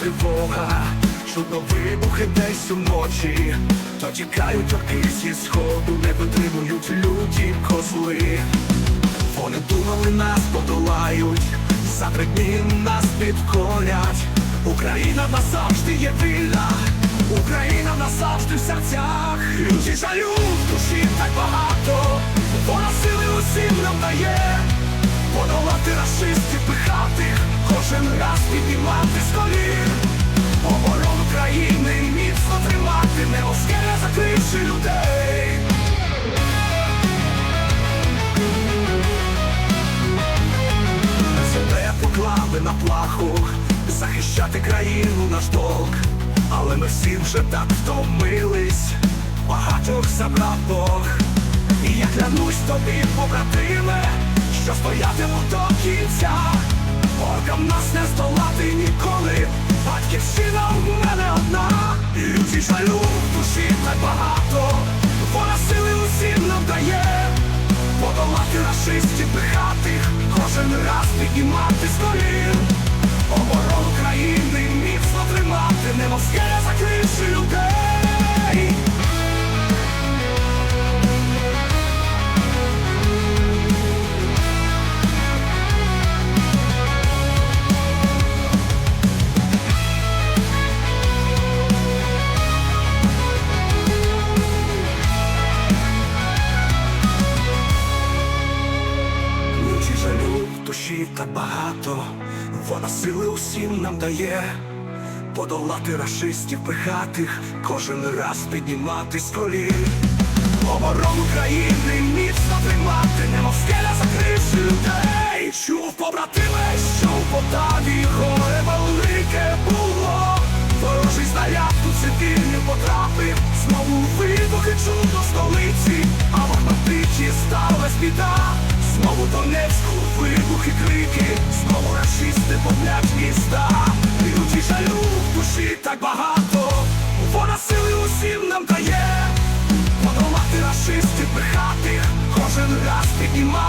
тривога, чудно вибухи десь уночі, то тікають орки зі сходу, не витримують люті козли. Вони думали, нас подолають, за три дні нас підкорять. Україна назавжди є вільна, Україна назавжди в серцях. Люті жалю в душі так багато, вона сили усім нам дає. Подолати расистів пихатих, кожен раз піднімати з колін. Оборону країни міцно тримати, не оскеля закривши людей. Себе поклали на плаху, захищати країну наш долг. Але ми всі вже так втомились, багатьох забрав Бог. І я клянусь тобі, побратиме, що стоятиму до кінця. І жалю в душі так багато, вона сили усім нам дає. Подолати расистів пихатих, кожен раз піднімати з колін в так багато, вона сили усім нам дає. Подолати расистів пихатих, кожен раз піднімати з колін. Оборону країни Вибухи, крики, знову расисти бомблять міста. Люті жалю в душі так багато. Вона сили усім нам дає. Подолати расистів брехати, кожен раз піднімає.